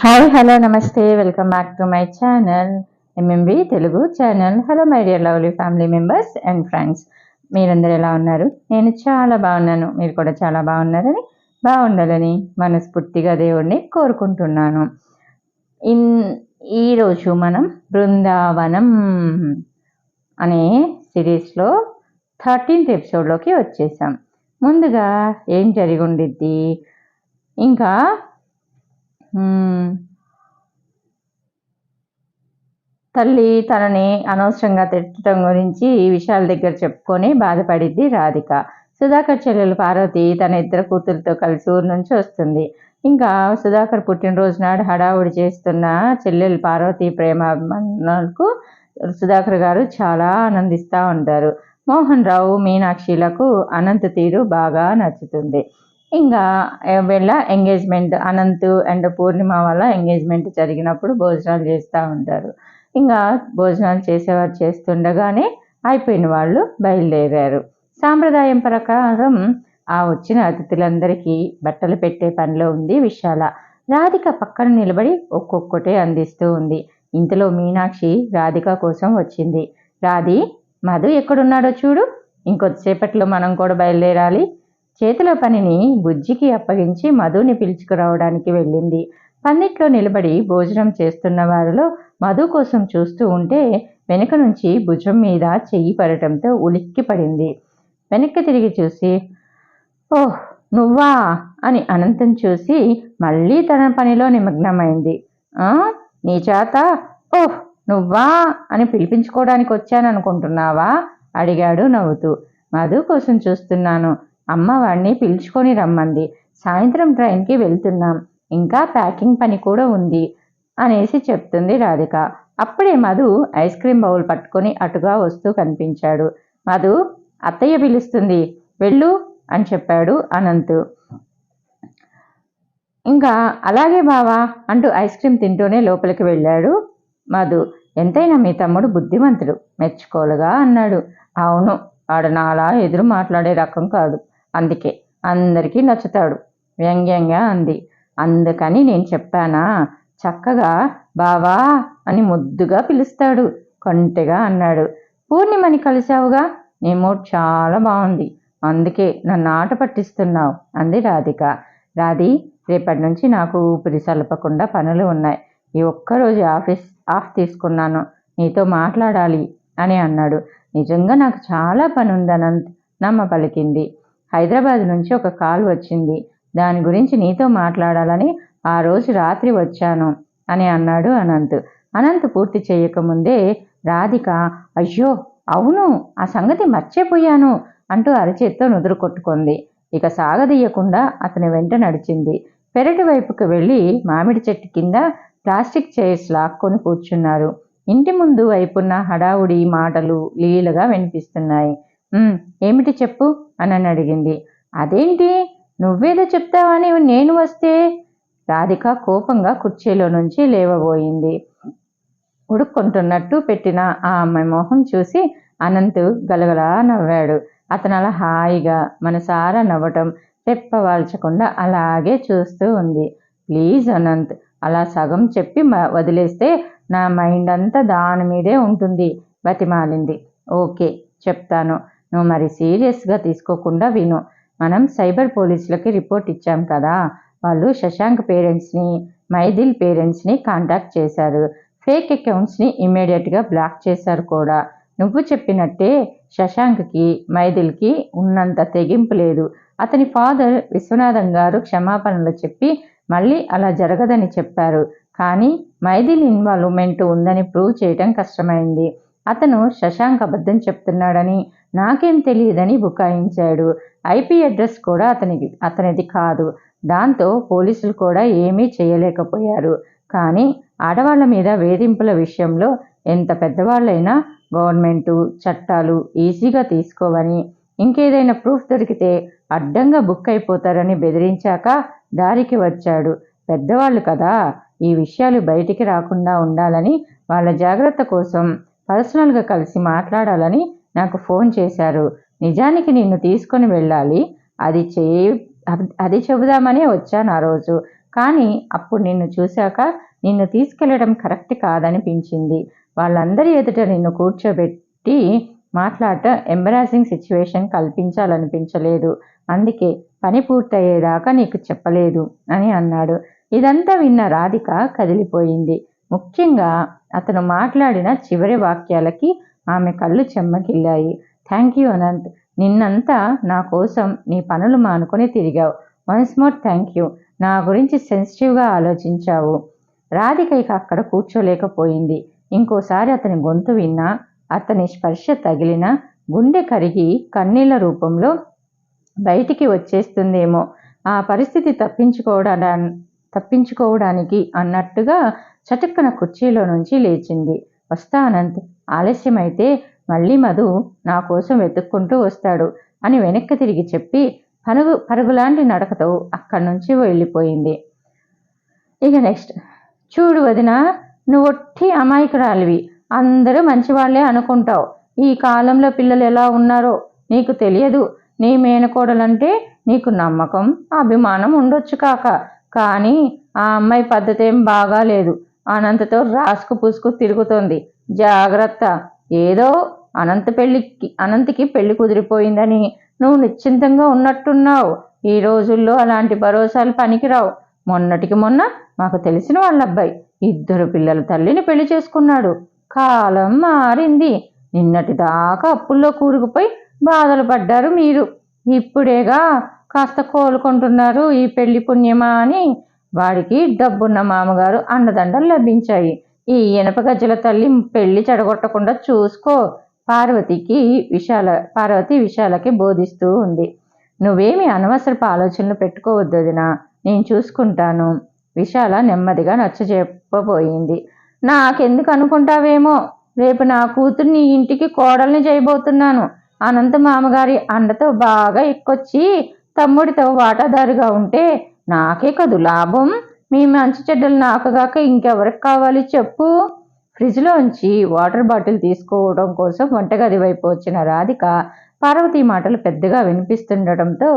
Hi hello namaste. Welcome back to my channel MMB Telugu channel. Hello my dear lovely family members and friends. మీరందరూ ఎలా ఉన్నారు? నేను చాలా బాగున్నాను. మీరు కూడా చాలా బాగున్నారని బాగుండాలని మనస్ఫూర్తిగా దేవుడిని కోరుకుంటున్నాను. ఇన్ ఈరోజు మనం బృందావనం అనే సిరీస్లో థర్టీన్త్ ఎపిసోడ్లోకి వచ్చేసాం. ముందుగా ఏం జరిగి ఉండిద్ది? ఇంకా తల్లి తనని అనవసరంగా తిట్టడం గురించి ఈ విషయాల దగ్గర చెప్పుకొని బాధపడిద్ది రాధిక. సుధాకర్ చెల్లెలు పార్వతి తన ఇద్దరు కూతురుతో కలిసి ఊరు నుంచి వస్తుంది. ఇంకా సుధాకర్ పుట్టినరోజు నాడు హడావుడి చేస్తున్న చెల్లెలు పార్వతి ప్రేమాభిమానులకు సుధాకర్ గారు చాలా ఆనందిస్తూ ఉంటారు. మోహన్ రావు మీనాక్షిలకు అనంత తీరు బాగా నచ్చుతుంది. ఇంకా వీళ్ళ ఎంగేజ్మెంట్ అనంత్ అండ్ పూర్ణిమ వల్ల ఎంగేజ్మెంట్ జరిగినప్పుడు భోజనాలు చేస్తూ ఉంటారు. ఇంకా భోజనాలు చేసేవారు చేస్తుండగానే అయిపోయిన వాళ్ళు బయలుదేరారు. సాంప్రదాయం ప్రకారం ఆ వచ్చిన అతిథులందరికీ బట్టలు పెట్టే పనిలో ఉంది విశాల. రాధిక పక్కన నిలబడి ఒక్కొక్కటే అందిస్తూ ఉంది. ఇంతలో మీనాక్షి రాధిక కోసం వచ్చింది. రాధి మధు ఎక్కడున్నాడో చూడు. ఇంకొద్దిసేపట్లో మనం కూడా బయలుదేరాలి. చేతిలో పనిని బుజ్జికి అప్పగించి మధుని పిలుచుకురావడానికి వెళ్ళింది. పందిట్లో నిలబడి భోజనం చేస్తున్న వారిలో మధు కోసం చూస్తూ ఉంటే వెనుక నుంచి భుజం మీద చెయ్యి పడటంతో ఉలిక్కి పడింది. వెనక్కి తిరిగి చూసి ఓహ్ నువ్వా? అని అనంతం చూసి మళ్ళీ తన పనిలో నిమగ్నమైంది. నీ చేత? ఓహ్ నువ్వా? అని పిలిపించుకోవడానికి వచ్చాననుకుంటున్నావా? అడిగాడు నవ్వుతూ. మధు కోసం చూస్తున్నాను. అమ్మవాడిని పిలుచుకొని రమ్మంది. సాయంత్రం ట్రైన్కి వెళ్తున్నాం. ఇంకా ప్యాకింగ్ పని కూడా ఉంది అనేసి చెప్తుంది రాధిక. అప్పుడే మధు ఐస్ క్రీమ్ బౌల్ పట్టుకొని అటుగా వస్తూ కనిపించాడు. మధు అత్తయ్య పిలుస్తుంది. వెళ్ళు అని చెప్పాడు అనంత్. ఇంకా అలాగే బావా అంటూ ఐస్ క్రీమ్ తింటూనే లోపలికి వెళ్ళాడు మధు. ఎంతైనా మీ తమ్ముడు బుద్ధిమంతుడు మెచ్చుకోలుగా అన్నాడు. అవును ఆడ నాలా ఎదురు మాట్లాడే రకం కాదు. అందుకే అందరికీ నచ్చుతాడు. వ్యంగ్యంగా అంది. అందుకని నేను చెప్పానా? చక్కగా బావా అని ముద్దుగా పిలుస్తాడు. కొంటెగా అన్నాడు. పూర్ణిమని కలిశావుగా? నీ మూడ్ చాలా బాగుంది అందుకే నన్ను ఆట పట్టిస్తున్నావు అంది రాధిక. రాధి రేపటి నుంచి నాకు ఊపిరి సలపకుండా పనులు ఉన్నాయి. ఈ ఒక్కరోజు ఆఫీస్ ఆఫ్ తీసుకున్నాను. నీతో మాట్లాడాలి అని అన్నాడు. నిజంగా నాకు చాలా పని ఉంది అనంత్ నమ్మ పలికింది హైదరాబాద్ నుంచి ఒక కాల్ వచ్చింది. దాని గురించి నీతో మాట్లాడాలని ఆ రోజు రాత్రి వచ్చాను అని అన్నాడు అనంత్. అనంత్ పూర్తి చేయకముందే రాధిక అయ్యో అవును ఆ సంగతి మర్చిపోయాను అంటూ అరచేత్తో నుదురు కొట్టుకుంది ఇక సాగదీయకుండా అతని వెంట నడిచింది. పెరటి వైపుకు వెళ్ళి మామిడి చెట్టు కింద ప్లాస్టిక్ చైర్స్ లాక్కొని కూర్చున్నారు. ఇంటి ముందు వైపున్న హడావుడి మాటలు లీలగా వినిపిస్తున్నాయి. ఏమిటి చెప్పు? అని అడిగింది. అదేంటి? నువ్వేదో చెప్తావని నేను వస్తే? రాధిక కోపంగా కుర్చీలో నుంచి లేవబోయింది. ఉడుక్కుంటున్నట్టు పెట్టిన ఆ అమ్మాయి మొహం చూసి అనంత్ గలగలా నవ్వాడు. అతను అలా హాయిగా మనసారా నవ్వటం రెప్పవాల్చకుండా అలాగే చూస్తూ ఉంది. ప్లీజ్ అనంత్ అలా సగం చెప్పి మ- వదిలేస్తే నా మైండ్ అంతా దాని మీదే ఉంటుంది బతిమాలింది. ఓకే చెప్తాను. నువ్వు మరి సీరియస్గా తీసుకోకుండా విను. మనం సైబర్ పోలీసులకి రిపోర్ట్ ఇచ్చాం కదా. వాళ్ళు శశాంక్ పేరెంట్స్ని మైథిల్ పేరెంట్స్ని కాంటాక్ట్ చేశారు. ఫేక్ అకౌంట్స్ని ఇమ్మీడియట్గా బ్లాక్ చేశారు కూడా. నువ్వు చెప్పినట్టే శశాంక్కి మైథిల్కి ఉన్నంత తెగింపు లేదు. అతని ఫాదర్ విశ్వనాథం గారు క్షమాపణలు చెప్పి మళ్ళీ అలా జరగదని చెప్పారు. కానీ మైథిల్ ఇన్వాల్వ్మెంట్ ఉందని ప్రూవ్ చేయటం కష్టమైంది. అతను శశాంక్ అబద్ధం చెప్తున్నాడని నాకేం తెలియదని బుకాయించాడు. ఐపీ అడ్రస్ కూడా అతనికి అతనిది కాదు. దాంతో పోలీసులు కూడా ఏమీ చేయలేకపోయారు. కానీ ఆడవాళ్ళ మీద వేధింపుల విషయంలో ఎంత పెద్దవాళ్ళైనా గవర్నమెంటు చట్టాలు ఈజీగా తీసుకోవని ఇంకేదైనా ప్రూఫ్ దొరికితే అడ్డంగా బుక్ అయిపోతారని బెదిరించాక దారికి వచ్చాడు. పెద్దవాళ్ళు కదా ఈ విషయాలు బయటికి రాకుండా ఉండాలని వాళ్ళ జాగ్రత్త కోసం పర్సనల్గా కలిసి మాట్లాడాలని నాకు ఫోన్ చేశారు. నిజానికి నిన్ను తీసుకొని వెళ్ళాలి. అది చే అది చెబుదామనే వచ్చాను ఆ రోజు. కానీ అప్పుడు నిన్ను చూశాక నిన్ను తీసుకెళ్ళడం కరెక్ట్ కాదనిపించింది. వాళ్ళందరి ఎదుట నిన్ను కూర్చోబెట్టి మాట్లాడటం ఎంబరాసింగ్ సిచ్యువేషన్ కల్పించాలనిపించలేదు. అందుకే పని పూర్తయ్యేదాకా నీకు చెప్పలేదు అని అన్నాడు. ఇదంతా విన్న రాధిక కదిలిపోయింది. ముఖ్యంగా అతను మాట్లాడిన చివరి వాక్యాలకి ఆమె కళ్ళు చెమ్మకిల్లాయి. Thank you Anant. నిన్నంతా నా కోసం నీ పనులు మానుకొని తిరిగావు. Once more thank you. నా గురించి సెన్సిటివ్గా ఆలోచించావు. రాధిక ఇక అక్కడ కూర్చోలేకపోయింది. ఇంకోసారి అతని గొంతు విన్నా అతని స్పర్శ తగిలిన గుండె కరిగి కన్నీళ్ళ రూపంలో బయటికి వచ్చేస్తుందేమో. ఆ పరిస్థితి తప్పించుకోవడా తప్పించుకోవడానికి అన్నట్టుగా చటుక్కున కుర్చీలో నుంచి లేచింది. వస్తా అనంత్. ఆలస్యమైతే మళ్ళీ మధు నా కోసం వెతుక్కుంటూ వస్తాడు అని వెనక్కి తిరిగి చెప్పి పరుగు పరుగులాంటి నడకతో అక్కడి నుంచి వెళ్ళిపోయింది. ఇక నెక్స్ట్. చూడు వదిన నువ్వు ఒట్టి అమాయకురాలివి. అందరూ మంచివాళ్ళే అనుకుంటావు. ఈ కాలంలో పిల్లలు ఎలా ఉన్నారో నీకు తెలియదు. నీ మేనకోడలంటే నీకు నమ్మకం అభిమానం ఉండొచ్చు కాక. కానీ ఆ అమ్మాయి పద్ధతి ఏం బాగాలేదు. అనంతతో రాసుకు పూసుకు తిరుగుతోంది. జాగ్రత్త. ఏదో అనంత పెళ్ళికి అనంతకి పెళ్ళి కుదిరిపోయిందని నువ్వు నిశ్చింతంగా ఉన్నట్టున్నావు. ఈ రోజుల్లో అలాంటి భరోసాలు పనికిరావు. మొన్నటికి మొన్న మాకు తెలిసిన వాళ్ళ అబ్బాయి ఇద్దరు పిల్లల తల్లిని పెళ్ళి చేసుకున్నాడు. కాలం మారింది. నిన్నటి దాకా అప్పుల్లో కూరుకుపోయి బాధలు పడ్డారు మీరు. ఇప్పుడేగా కాస్త కోలుకుంటున్నారు ఈ పెళ్ళి పుణ్యమా అని. వాడికి డబ్బున్న మామగారు అండదండలు లభించాయి. ఈ ఇనప గజ్జల తల్లి పెళ్ళి చెడగొట్టకుండా చూసుకో. పార్వతికి విశాల పార్వతి విశాలకి బోధిస్తూ ఉంది. నువ్వేమి అనవసరపు ఆలోచనలు పెట్టుకోవద్దు వదినా నేను చూసుకుంటాను. విశాల నెమ్మదిగా నచ్చ చెప్పబోయింది. నాకెందుకు అనుకుంటావేమో? రేపు నా కూతుర్ని ఇంటికి కోడల్ని చేయబోతున్నాను. అనంత మామగారి అండతో బాగా ఎక్కొచ్చి తమ్ముడితో వాటాదారుగా ఉంటే నాకే కదు లాభం? మీ మంచి చెడ్డలు నాకుగాక ఇంకెవరికి కావాలి చెప్పు. ఫ్రిడ్జ్లోంచి వాటర్ బాటిల్ తీసుకోవడం కోసం వంటగది వైపు వచ్చిన రాధిక పార్వతి మాటలు పెద్దగా వినిపిస్తుండటంతో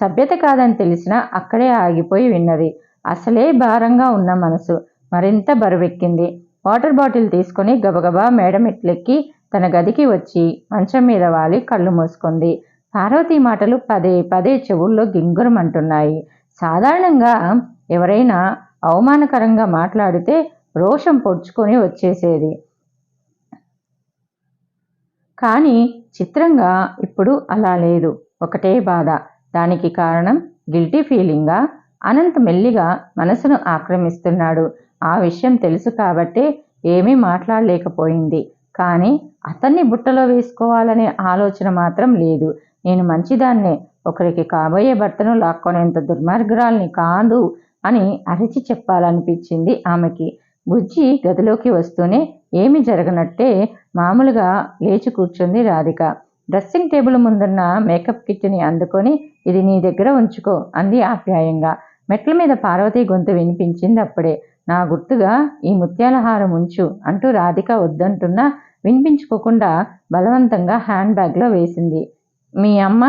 సభ్యత కాదని తెలిసినా అక్కడే ఆగిపోయి విన్నది. అసలే భారంగా ఉన్న మనసు మరింత బరువెక్కింది. వాటర్ బాటిల్ తీసుకొని గబగబా మేడమెట్లెక్కి తన గదికి వచ్చి మంచం మీద వాలి కళ్ళు మూసుకుంది. పార్వతి మాటలు పదే పదే చెవుల్లో గింగురమంటున్నాయి. సాధారణంగా ఎవరైనా అవమానకరంగా మాట్లాడితే రోషం పొడుచుకొని వచ్చేసేది. కానీ చిత్రంగా ఇప్పుడు అలా లేదు. ఒకటే బాధ. దానికి కారణం గిల్టీ ఫీలింగా అనంత్ మెల్లిగా మనసును ఆక్రమిస్తున్నాడు. ఆ విషయం తెలుసు కాబట్టే ఏమీ మాట్లాడలేకపోయింది. కానీ అతన్ని బుట్టలో వేసుకోవాలనే ఆలోచన మాత్రం లేదు. నేను మంచిదాన్నే. ఒకరికి కాబోయే భర్తను లాక్కొనేంత దుర్మార్గురాల్ని కాదు. అని అరిచి చెప్పాలనిపించింది ఆమెకి. బుజ్జి గదిలోకి వస్తూనే ఏమి జరగనట్టే మామూలుగా లేచి కూర్చుంది రాధిక. డ్రెస్సింగ్ టేబుల్ ముందున్న మేకప్ కిట్ని అందుకొని ఇది నీ దగ్గర ఉంచుకో అంది ఆప్యాయంగా. మెట్ల మీద పార్వతి గొంతు వినిపించింది అప్పుడే. నా గుర్తుగా ఈ ముత్యాల హారం ఉంచు అంటూ రాధిక వద్దంటున్నా వినిపించుకోకుండా బలవంతంగా హ్యాండ్ బ్యాగ్లో వేసింది. మీ అమ్మ?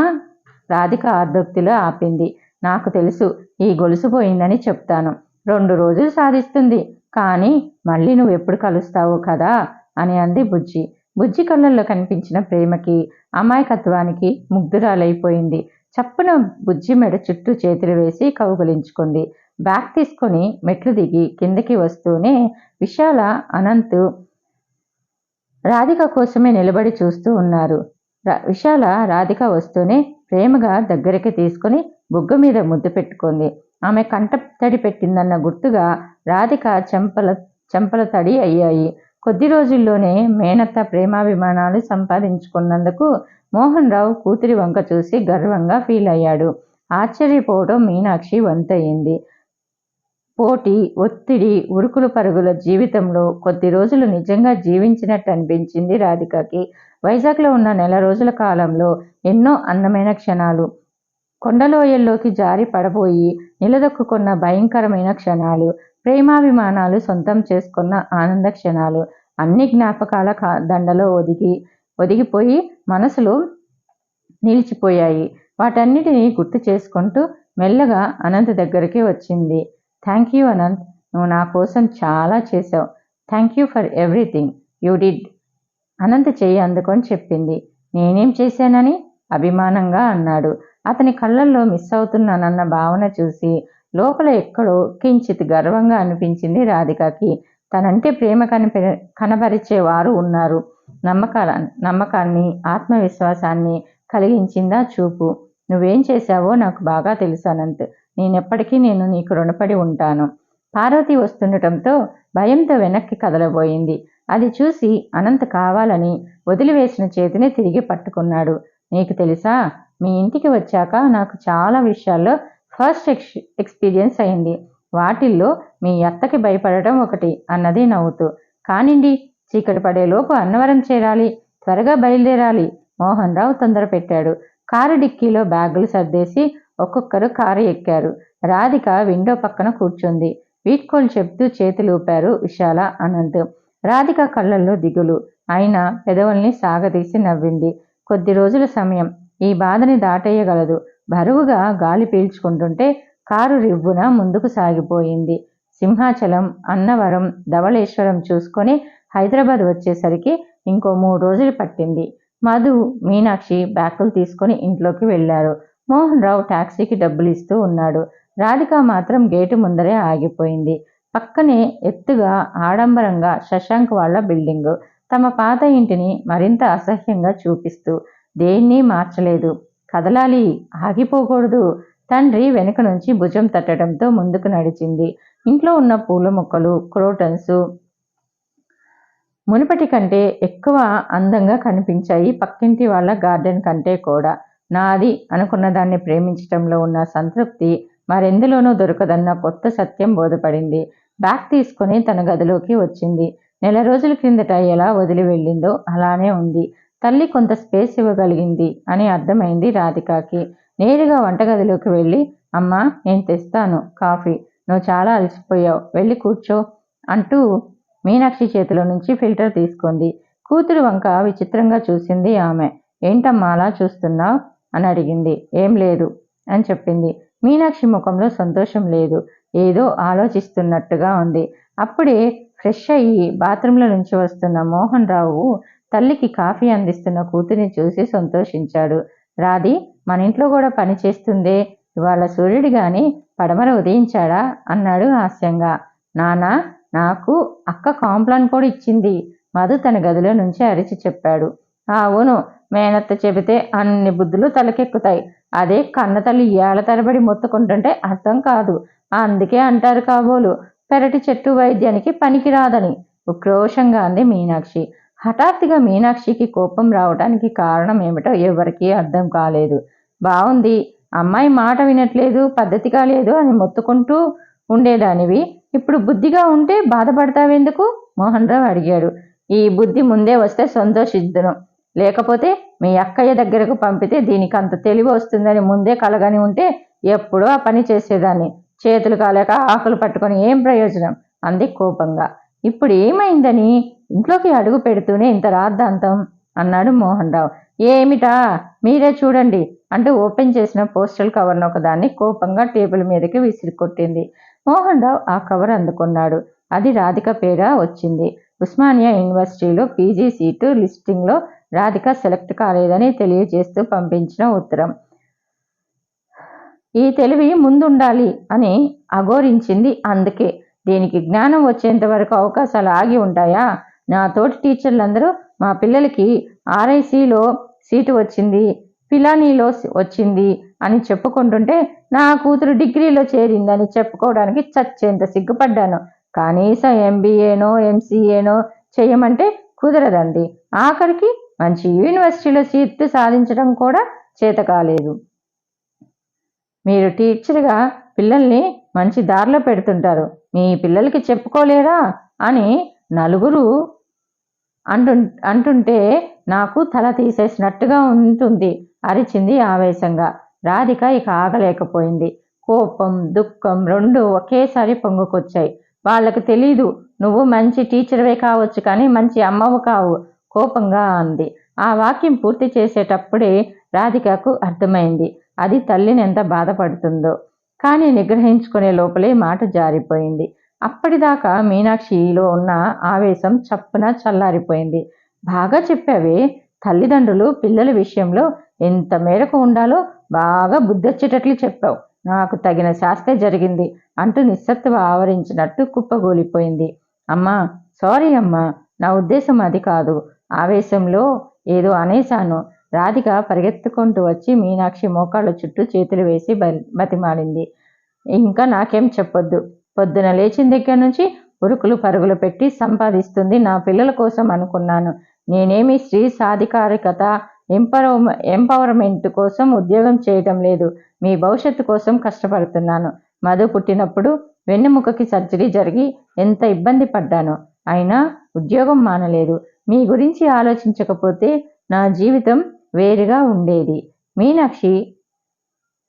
రాధిక ఆర్దోక్తిలో ఆపింది. నాకు తెలుసు ఈ గొలుసు పోయిందని చెప్తాను. రెండు రోజులు సాధిస్తుంది కానీ మళ్ళీ నువ్వు ఎప్పుడు కలుస్తావు కదా? అని అంది బుజ్జి. బుజ్జి కళ్ళల్లో కనిపించిన ప్రేమకి అమాయకత్వానికి ముగ్ధురాలైపోయింది. చప్పున బుజ్జి మెడ చుట్టూ చేతులు వేసి కౌగులించుకుంది. బ్యాగ్ తీసుకొని మెట్లు దిగి కిందకి వస్తూనే విశాల అనంత్ రాధిక కోసమే నిలబడి చూస్తూ ఉన్నారు. విశాల రాధిక వస్తూనే ప్రేమగా దగ్గరికి తీసుకుని బుగ్గ మీద ముద్దు పెట్టుకుంది. ఆమె కంట తడి పెట్టిందన్న గుర్తుగా రాధిక చెంపల చెంపల తడి అయ్యాయి. కొద్ది రోజుల్లోనే మేనత్త ప్రేమాభిమానాలు సంపాదించుకున్నందుకు మోహన్ రావు కూతురి వంక చూసి గర్వంగా ఫీల్ అయ్యాడు. ఆశ్చర్యపోవడం మీనాక్షి వంతయింది. పోటీ ఒత్తిడి ఉరుకులు పరుగుల జీవితంలో కొద్ది రోజులు నిజంగా జీవించినట్టు అనిపించింది రాధికకి. వైజాగ్లో ఉన్న నెల రోజుల కాలంలో ఎన్నో అందమైన క్షణాలు. కొండలోయల్లోకి జారి పడబోయి నిలదొక్కున్న భయంకరమైన క్షణాలు ప్రేమాభిమానాలు సొంతం చేసుకున్న ఆనంద క్షణాలు అన్ని జ్ఞాపకాల దండలో ఒదిగి ఒదిగిపోయి మనసులో నిలిచిపోయాయి. వాటన్నిటినీ గుర్తు చేసుకుంటూ మెల్లగా అనంత దగ్గరికి వచ్చింది. థ్యాంక్ యూ అనంత్ నువ్వు నా కోసం చాలా చేసావు thank you for everything you did Anant చెయ్యి అందుకొని చెప్పింది. నేనేం చేశానని? అభిమానంగా అన్నాడు. అతని కళ్ళల్లో మిస్ అవుతున్నానన్న భావన చూసి లోపల ఎక్కడో కించిత్ గర్వంగా అనిపించింది రాధికకి. తనంటే ప్రేమ కనిపి కనబరిచేవారు ఉన్నారు. నమ్మకాల నమ్మకాన్ని ఆత్మవిశ్వాసాన్ని కలిగించిందా చూపు. నువ్వేం చేశావో నాకు బాగా తెలుసు అనంత్. నేనెప్పటికీ నేను నీకు రుణపడి ఉంటాను పార్వతి వస్తుండటంతో భయంతో వెనక్కి కదలబోయింది. అది చూసి అనంత్ కావాలని వదిలివేసిన చేతిని తిరిగి పట్టుకున్నాడు. నీకు తెలుసా? మీ ఇంటికి వచ్చాక నాకు చాలా విషయాల్లో ఫస్ట్ ఎక్స్ ఎక్స్పీరియన్స్ అయింది. వాటిల్లో మీ అత్తకి భయపడటం ఒకటి అన్నది నవ్వుతూ కానిండి చీకటి పడేలోపు అన్నవరం చేరాలి త్వరగా బయలుదేరాలి మోహన్ రావు తొందర పెట్టాడు. కారు డిక్కీలో బ్యాగులు సర్దేసి ఒక్కొక్కరు కారు ఎక్కారు. రాధిక విండో పక్కన కూర్చుంది. వీట్కోలు చెప్తూ చేతులు ఊపారు విశాల అనంత్. రాధిక కళ్ళల్లో దిగులు. అయినా పెదవుల్ని సాగదీసి నవ్వింది. కొద్ది రోజుల సమయం. ఈ బాధని దాటేయగలదు. బరువుగా గాలి పీల్చుకుంటుంటే కారు రివ్వున ముందుకు సాగిపోయింది. సింహాచలం అన్నవరం ధవళేశ్వరం చూసుకొని హైదరాబాద్ వచ్చేసరికి ఇంకో మూడు రోజులు పట్టింది. మధు మీనాక్షి బ్యాగులు తీసుకొని ఇంట్లోకి వెళ్ళారు మోహన్ రావు టాక్సీకి డబ్బులు ఇస్తూ ఉన్నాడు. రాధిక మాత్రం గేటు ముందరే ఆగిపోయింది. పక్కనే ఎత్తుగా ఆడంబరంగా శశాంక్ వాళ్ళ బిల్డింగ్. తమ పాత ఇంటిని మరింత అసహ్యంగా చూపిస్తూ దేన్ని మార్చలేదు. కదలాలి ఆగిపోకూడదు. తండ్రి వెనుక నుంచి భుజం తట్టడంతో ముందుకు నడిచింది. ఇంట్లో ఉన్న పూల మొక్కలు క్రోటన్స్ మునుపటి కంటే ఎక్కువ అందంగా కనిపించాయి. పక్కింటి వాళ్ళ గార్డెన్ కంటే కూడా. నాది అనుకున్న దాన్ని ప్రేమించటంలో ఉన్న సంతృప్తి మరెందులోనూ దొరకదన్న కొత్త సత్యం బోధపడింది. బ్యాగ్ తీసుకుని తన గదిలోకి వచ్చింది. నెల రోజుల క్రిందట ఎలా వదిలి వెళ్ళిందో అలానే ఉంది. తల్లి కొంత స్పేస్ ఇవ్వగలిగింది అని అర్థమైంది రాధికాకి. నేరుగా వంటగదిలోకి వెళ్ళి అమ్మా నేను తెస్తాను కాఫీ. నువ్వు చాలా అలసిపోయావు. వెళ్ళి కూర్చో అంటూ మీనాక్షి చేతిలో నుంచి ఫిల్టర్ తీసుకుంది. కూతురు వంక విచిత్రంగా చూసింది ఆమె. ఏంటమ్మా అలా చూస్తున్నావు? అని అడిగింది. ఏం లేదు అని చెప్పింది. మీనాక్షి ముఖంలో సంతోషం లేదు. ఏదో ఆలోచిస్తున్నట్టుగా ఉంది. అప్పుడే ఫ్రెష్ అయ్యి బాత్రూంలో నుంచి వస్తున్న మోహన్ రావు తల్లికి కాఫీ అందిస్తున్న కూతురిని చూసి సంతోషించాడు. రాధి మన ఇంట్లో కూడా పని చేస్తుందే ఇవాళ సూర్యుడు గాని పడమర ఉదయించాడా? అన్నాడు హాస్యంగా. నానా నాకు అక్క కాంప్లాన్ కూడా ఇచ్చింది. మధు తన గదిలో నుంచి అరిచి చెప్పాడు. అవును. మేనత్త చెబితే అన్ని బుద్ధులు తలకెక్కుతాయి. అదే కన్న తల్లి ఏళ్ళ తరబడి మొత్తుకుంటుంటే అర్థం కాదు. అందుకే అంటారు కాబోలు పెరటి చెట్టు వైద్యానికి పనికిరాదని. ఉక్రోషంగా అంది మీనాక్షి. హఠాత్తుగా మీనాక్షికి కోపం రావడానికి కారణం ఏమిటో ఎవరికీ అర్థం కాలేదు. బాగుంది అమ్మాయి మాట వినట్లేదు పద్ధతిగా లేదు అని మొత్తుకుంటూ ఉండేదానివి. ఇప్పుడు బుద్ధిగా ఉంటే బాధపడతావెందుకు? మోహన్ రావు అడిగాడు. ఈ బుద్ధి ముందే వస్తే సంతోషిద్దును. లేకపోతే మీ అక్కయ్య దగ్గరకు పంపితే దీనికి అంత తెలివి వస్తుందని ముందే కలగని ఉంటే ఎప్పుడో ఆ పని చేసేదాన్ని. చేతులు కాలేక ఆకులు పట్టుకొని ఏం ప్రయోజనం? అంది కోపంగా. ఇప్పుడు ఏమైందని? ఇంట్లోకి అడుగు పెడుతూనే ఇంత రాద్ధాంతం? అన్నాడు మోహన్ రావు ఏమిటా? మీరే చూడండి అంటూ ఓపెన్ చేసిన పోస్టల్ కవర్ను ఒకదాన్ని కోపంగా టేబుల్ మీదకి విసిరి కొట్టింది మోహన్ రావు ఆ కవర్ అందుకున్నాడు. అది రాధిక పేర వచ్చింది. ఉస్మానియా యూనివర్సిటీలో పీజీ సీటు లిస్టింగ్లో రాధిక సెలెక్ట్ కాలేదని తెలియజేస్తూ పంపించిన ఉత్తరం. ఈ తెలివి ముందుండాలి అని అఘోరించింది అందుకే. దీనికి జ్ఞానం వచ్చేంత వరకు అవకాశాలు ఆగి ఉంటాయా? నా తోటి టీచర్లందరూ మా పిల్లలకి ఆర్ఐసిలో సీటు వచ్చింది పిలానీలో వచ్చింది అని చెప్పుకుంటుంటే నా కూతురు డిగ్రీలో చేరిందని చెప్పుకోవడానికి చచ్చేంత సిగ్గుపడ్డాను. కనీసం ఎంబీఏనో ఎంసీఏనో చేయమంటే కుదరదండి. ఆఖరికి మంచి యూనివర్సిటీలో సీట్ సాధించడం కూడా చేత కాలేదు. మీరు టీచర్గా పిల్లల్ని మంచి దారిలో పెడుతుంటారు. మీ పిల్లలకి చెప్పుకోలేరా అని నలుగురు అంటు అంటుంటే నాకు తల తీసేసినట్టుగా ఉంటుంది అరిచింది ఆవేశంగా. రాధిక ఇక ఆగలేకపోయింది. కోపం దుఃఖం రెండు ఒకేసారి పొంగుకొచ్చాయి. వాళ్ళకు తెలీదు నువ్వు మంచి టీచర్వే కావచ్చు కానీ మంచి అమ్మవు కావు కోపంగా అంది. ఆ వాక్యం పూర్తి చేసేటప్పుడే రాధికకు అర్థమైంది అది తల్లిని ఎంత బాధపడుతుందో. కానీ నిగ్రహించుకునే లోపలే మాట జారిపోయింది. అప్పటిదాకా మీనాక్షిలో ఉన్న ఆవేశం చప్పున చల్లారిపోయింది. బాగా చెప్పావే తల్లిదండ్రులు పిల్లల విషయంలో ఎంత మేరకు ఉండాలో బాగా బుద్ధొచ్చేటట్లు చెప్పావు. నాకు తగిన శాస్తే జరిగింది అంటూ నిస్సత్తువ ఆవరించినట్టు కుప్పగూలిపోయింది. అమ్మా సారీ అమ్మా నా ఉద్దేశం అది కాదు. ఆవేశంలో ఏదో అనేశాను. రాధిక పరిగెత్తుకుంటూ వచ్చి మీనాక్షి మోకాళ్ళ చుట్టూ చేతులు వేసి బతిమాలింది. ఇంకా నాకేం చెప్పొద్దు. పొద్దున లేచిన దగ్గర నుంచి ఉరుకులు పరుగులు పెట్టి సంపాదిస్తుంది నా పిల్లల కోసం అనుకున్నాను. నేనేమి స్త్రీ సాధికారికత ఎంపవర్ ఎంపవర్మెంట్ కోసం ఉద్యోగం చేయటం లేదు. మీ భవిష్యత్తు కోసం కష్టపడుతున్నాను. మధు పుట్టినప్పుడు వెన్నెముకకి సర్జరీ జరిగి ఎంత ఇబ్బంది పడ్డాను. అయినా ఉద్యోగం మానలేదు. మీ గురించి ఆలోచించకపోతే నా జీవితం వేరుగా ఉండేది. మీనాక్షి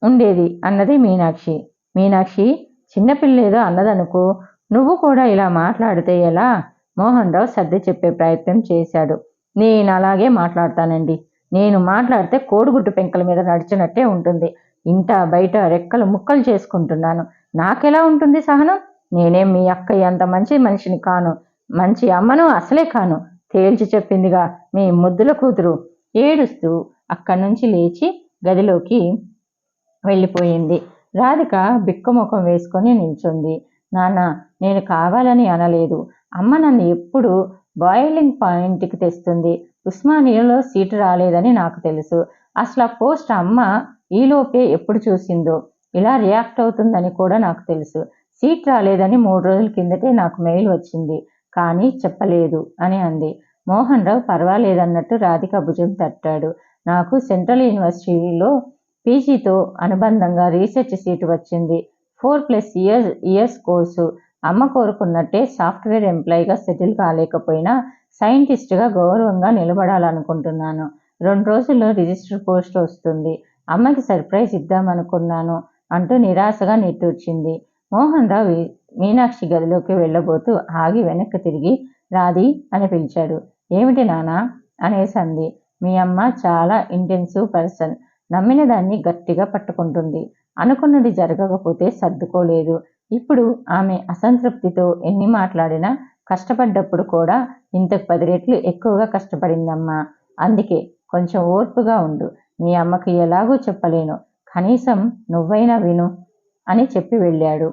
ఉండేది అన్నది మీనాక్షి. మీనాక్షి చిన్నపిల్లేదో అన్నదనుకో నువ్వు కూడా ఇలా మాట్లాడితే ఎలా? మోహన్ రావు సర్ది చెప్పే ప్రయత్నం చేశాడు. నేను అలాగే మాట్లాడతానండి. నేను మాట్లాడితే కోడిగుడ్డు పెంకల మీద నడిచినట్టే ఉంటుంది. ఇంట బయట రెక్కలు ముక్కలు చేసుకుంటున్నాను. నాకెలా ఉంటుంది సహనం? నేనేం మీ అక్క అంత మంచి మనిషిని కాను. మంచి అమ్మను అసలే కాను. తేల్చి చెప్పిందిగా మీ ముద్దుల కూతురు. ఏడుస్తూ అక్కడి నుంచి లేచి గదిలోకి వెళ్ళిపోయింది. రాధిక బిక్కముఖం వేసుకొని నించుంది. నాన్న నేను కావాలని అనలేదు. అమ్మ నన్ను ఎప్పుడు బాయిలింగ్ పాయింట్కి తెస్తుంది. ఉస్మానియాలో సీటు రాలేదని నాకు తెలుసు. అసలు ఆ పోస్ట్ అమ్మ ఈలోపే ఎప్పుడు చూసిందో? ఇలా రియాక్ట్ అవుతుందని కూడా నాకు తెలుసు. సీట్ రాలేదని మూడు రోజుల కిందటే నాకు మెయిల్ వచ్చింది. కానీ చెప్పలేదు అని అంది. మోహన్ రావు పర్వాలేదన్నట్టు రాధిక భుజం తట్టాడు. నాకు సెంట్రల్ యూనివర్సిటీలో పీజీతో అనుబంధంగా రీసెర్చ్ సీటు వచ్చింది. Four plus years years course. అమ్మ కోరుకున్నట్టే సాఫ్ట్వేర్ ఎంప్లాయీగా సెటిల్ కాలేకపోయినా సైంటిస్ట్గా గౌరవంగా నిలబడాలనుకుంటున్నాను. రెండు రోజుల్లో రిజిస్టర్ పోస్ట్ వస్తుంది. అమ్మకి సర్ప్రైజ్ ఇద్దామనుకున్నాను అంటూ నిరాశగా నిట్టూర్చింది. మోహన్ రావు మీనాక్షి గదిలోకి వెళ్ళబోతూ ఆగి వెనక్కి తిరిగి రాది అని పిలిచాడు. ఏమిటి నానా అనేసంది. మీ అమ్మ చాలా ఇంటెన్సివ్ పర్సన్. నమ్మిన దాన్ని గట్టిగా పట్టుకుంటుంది. అనుకున్నది జరగకపోతే సర్దుకోలేదు. ఇప్పుడు ఆమె అసంతృప్తితో ఎన్ని మాట్లాడినా కష్టపడ్డప్పుడు కూడా ఇంతకు పది రెట్లు ఎక్కువగా కష్టపడిందమ్మా. అందుకే కొంచెం ఓర్పుగా ఉండు. మీ అమ్మకి ఎలాగూ చెప్పలేను. కనీసం నువ్వైనా విను అని చెప్పి వెళ్ళాడు.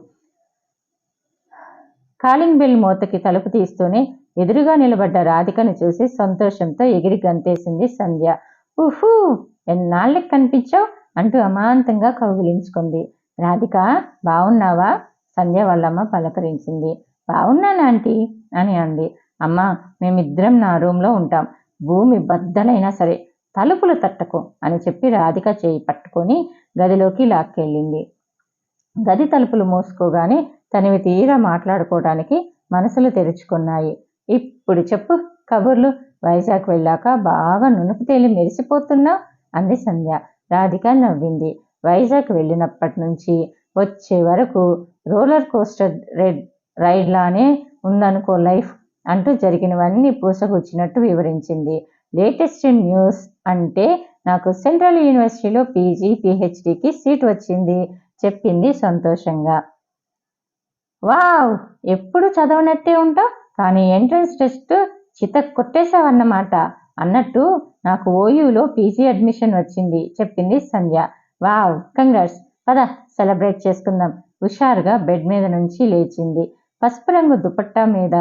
కాలింగ్ బెల్ మూతకి తలుపు తీస్తూనే ఎదురుగా నిలబడ్డ రాధికను చూసి సంతోషంతో ఎగిరి గంతేసింది సంధ్య. ఉహూ! ఎన్నాళ్ళకి కనిపించావు? అంటూ అమాంతంగా కౌగిలించుకుంది. రాధిక బాగున్నావా సంధ్య వాళ్ళమ్మ పలకరించింది. బాగున్నాను ఆంటీ అని అంది. అమ్మ మేమిద్దరం నా రూమ్లో ఉంటాం. భూమి బద్దలైనా సరే తలుపులు తట్టకు అని చెప్పి రాధిక చేయి పట్టుకొని గదిలోకి లాక్కెళ్ళింది. గది తలుపులు మూసుకోగానే తనివి తీరా మాట్లాడుకోవడానికి మనసులు తెరుచుకున్నాయి. ఇప్పుడు చెప్పు కబుర్లు. వైజాగ్ వెళ్ళాక బాగా నునుపు తేలి మెరిసిపోతున్నావు. అంది సంధ్య. రాధిక నవ్వింది. వైజాగ్ వెళ్ళినప్పటి నుంచి వచ్చే వరకు రోలర్ కోస్టర్ రెడ్ రైడ్ లానే ఉందనుకో లైఫ్ అంటూ జరిగినవన్నీ పూసగుచ్చినట్టు వివరించింది. లేటెస్ట్ న్యూస్ అంటే నాకు సెంట్రల్ యూనివర్సిటీలో పీజీ పిహెచ్డికి సీట్ వచ్చింది చెప్పింది సంతోషంగా. వావ్! ఎప్పుడు చదవనట్టే ఉంటావు? కానీ ఎంట్రన్స్ టెస్ట్ చిత కొట్టేశావన్నమాట అన్నట్టు నాకు ఓయూలో పీజీ అడ్మిషన్ వచ్చింది చెప్పింది సంధ్య. Wow congrats. పద సెలబ్రేట్ చేసుకుందాం. హుషారుగా బెడ్ మీద నుంచి లేచింది. పసుపు రంగు దుపట్టా మీద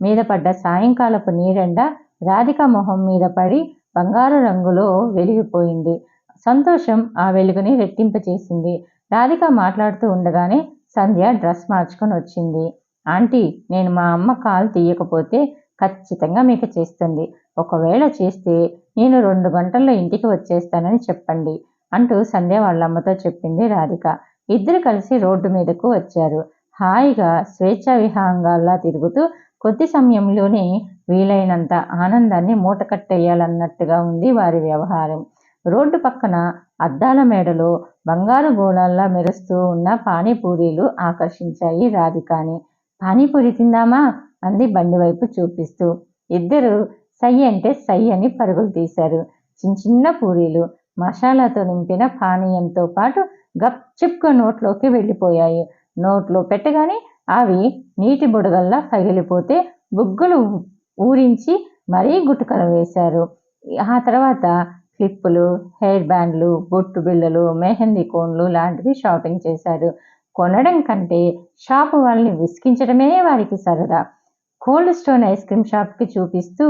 మీద పడ్డ సాయంకాలపు నీరెండ రాధిక మొహం మీద పడి బంగారు రంగులో వెలిగిపోయింది. సంతోషం ఆ వెలుగుని రెట్టింపచేసింది రాధిక మాట్లాడుతూ ఉండగానే సంధ్య డ్రెస్ మార్చుకొని వచ్చింది. ఆంటీ నేను మా అమ్మ కాల్ తీయకపోతే ఖచ్చితంగా మీకు చేస్తుంది. ఒకవేళ చేస్తే నేను రెండు గంటల్లో ఇంటికి వచ్చేస్తానని చెప్పండి అంటూ సంధ్య వాళ్ళమ్మతో చెప్పింది రాధిక. ఇద్దరు కలిసి రోడ్డు మీదకు వచ్చారు. హాయిగా స్వేచ్ఛా విహాంగాల్లా తిరుగుతూ కొద్ది సమయంలోనే వీలైనంత ఆనందాన్ని మూటకట్టేయాలన్నట్టుగా ఉంది వారి వ్యవహారం. రోడ్డు పక్కన అద్దాల మేడలో బంగారు గోళాల్లా మెరుస్తూ ఉన్న పానీపూరీలు ఆకర్షించాయి రాధికాని. పానీపూరి తిందామా? అంది బండి వైపు చూపిస్తూ. ఇద్దరు సై అంటే సై అని పరుగులు తీశారు. చిన్న చిన్న పూరీలు మసాలాతో నింపిన పానీయంతో పాటు గప్ చిప్గా నోట్లోకి వెళ్ళిపోయాయి. నోట్లో పెట్టగానే అవి నీటి బుడగల్లా పగిలిపోతే బుగ్గలు ఊరించి మరీ గుట్టుకలు వేశారు. ఆ తర్వాత క్లిప్పులు హెయిర్ బ్యాండ్లు బొట్టు బిళ్ళలు మెహందీ కోన్లు లాంటివి షాపింగ్ చేశారు. కొనడం కంటే షాపు వాళ్ళని విసిగించడమే వారికి సరదా. కోల్డ్ స్టోన్ ఐస్ క్రీమ్ షాప్కి చూపిస్తూ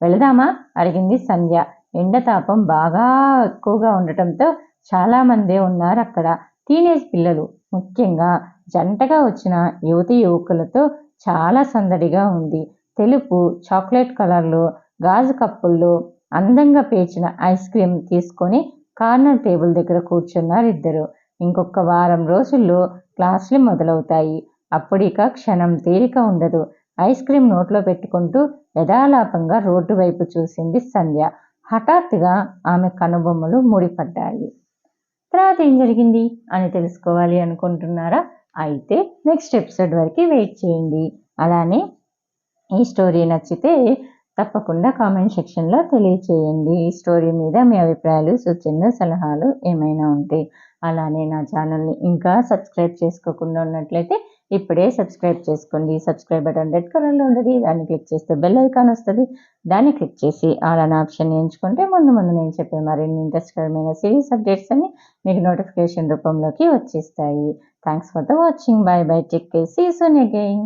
వెళదామా? అడిగింది సంధ్య. ఎండతాపం బాగా ఎక్కువగా ఉండటంతో చాలామందే ఉన్నారు అక్కడ టీనేజ్ పిల్లలు. ముఖ్యంగా జంటగా వచ్చిన యువతి యువకులతో చాలా సందడిగా ఉంది. తెలుపు చాక్లెట్ కలర్లో గాజు కప్పుల్లో అందంగా పేర్చిన ఐస్ క్రీమ్ తీసుకొని కార్నర్ టేబుల్ దగ్గర కూర్చున్నారు ఇద్దరు. ఇంకొక వారం రోజుల్లో క్లాసులు మొదలవుతాయి. అప్పుడిక క్షణం తీరిక ఉండదు. ఐస్ క్రీమ్ నోట్లో పెట్టుకుంటూ యథాలాపంగా రోడ్డు వైపు చూసింది సంధ్య. హఠాత్తుగా ఆమె కనుబొమ్మలు ముడిపడ్డాయి. తర్వాత ఏం జరిగింది అని తెలుసుకోవాలి అనుకుంటున్నారా? అయితే నెక్స్ట్ ఎపిసోడ్ వరకు వెయిట్ చేయండి. అలానే ఈ స్టోరీ నచ్చితే తప్పకుండా కామెంట్ సెక్షన్లో తెలియచేయండి. ఈ స్టోరీ మీద మీ అభిప్రాయాలు సూచనలు సలహాలు ఏమైనా ఉంటే అలానే నా ఛానల్ని ఇంకా సబ్స్క్రైబ్ చేసుకోకుండా ఉన్నట్లయితే ఇప్పుడే సబ్స్క్రైబ్ చేసుకోండి. సబ్స్క్రైబ్ బటన్ రెడ్ కలర్లో ఉంటుంది. దాన్ని క్లిక్ చేస్తే బెల్ ఐకాన్ వస్తుంది. దాన్ని క్లిక్ చేసి ఆల్ అనే ఆప్షన్ ఎంచుకుంటే ముందు ముందు నేను చెప్పే మరిన్ని ఇంట్రెస్ట్కరమైన సిరీస్ అప్డేట్స్ అన్ని మీకు నోటిఫికేషన్ రూపంలోకి వచ్చేస్తాయి. Thanks for the watching bye bye tech see soon again